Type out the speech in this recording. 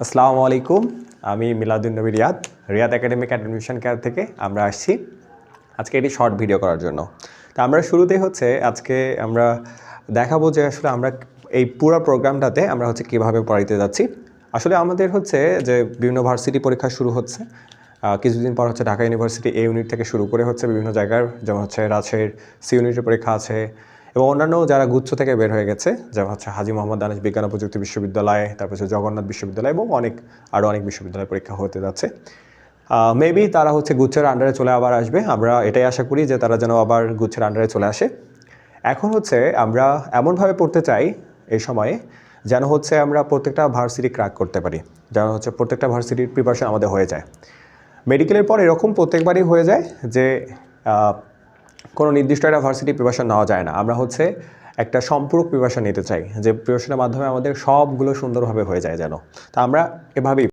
আসসালামু আলাইকুম, আমি Miladun Nabi Riyad Riyad academic admission care থেকে আমরা আসছি। আজকে এটি শর্ট ভিডিও করার জন্য। তা আমরা শুরুতেই হচ্ছে আজকে আমরা দেখাবো যে আসলে আমরা এই পুরো প্রোগ্রামটাতে আমরা হচ্ছে কীভাবে পড়াইতে যাচ্ছি। আসলে আমাদের হচ্ছে যে বিভিন্ন ভার্সিটি পরীক্ষা শুরু হচ্ছে কিছুদিন পর হচ্ছে ঢাকা ইউনিভার্সিটি এ ইউনিট থেকে শুরু করে হচ্ছে বিভিন্ন জায়গার, যেমন হচ্ছে রাজশাহীর সি ইউনিটের পরীক্ষা আছে এবং অন্যান্য যারা গুচ্ছ থেকে বের হয়ে গেছে, যেমন হচ্ছে হাজি মোহাম্মদ দানেশ বিজ্ঞান ও প্রযুক্তি বিশ্ববিদ্যালয়, তারপর হচ্ছে জগন্নাথ বিশ্ববিদ্যালয় এবং অনেক আরও অনেক বিশ্ববিদ্যালয় পরীক্ষা হতে যাচ্ছে। মেবি তারা হচ্ছে গুচ্ছের আন্ডারে চলে আবার আসবে। আমরা এটাই আশা করি যে তারা যেন আবার গুচ্ছের আন্ডারে চলে আসে। এখন হচ্ছে আমরা এমনভাবে পড়তে চাই এই সময়ে যেন হচ্ছে আমরা প্রত্যেকটা ভার্সিটি ক্র্যাক করতে পারি, যেন হচ্ছে প্রত্যেকটা ভার্সিটির প্রিপারেশন আমাদের হয়ে যায়। মেডিকেলের পর এরকম প্রত্যেকবারই হয়ে যায় যে কোনো নির্দিষ্ট একটা ভার্সিটি প্রিপারেশন নেওয়া যায় না। আমরা হচ্ছে একটা সম্পূরক প্রিপারেশন নিতে চাই, যে প্রিপারেশনের মাধ্যমে আমাদের সবগুলো সুন্দরভাবে হয়ে যায় যেন। তা আমরা এভাবেই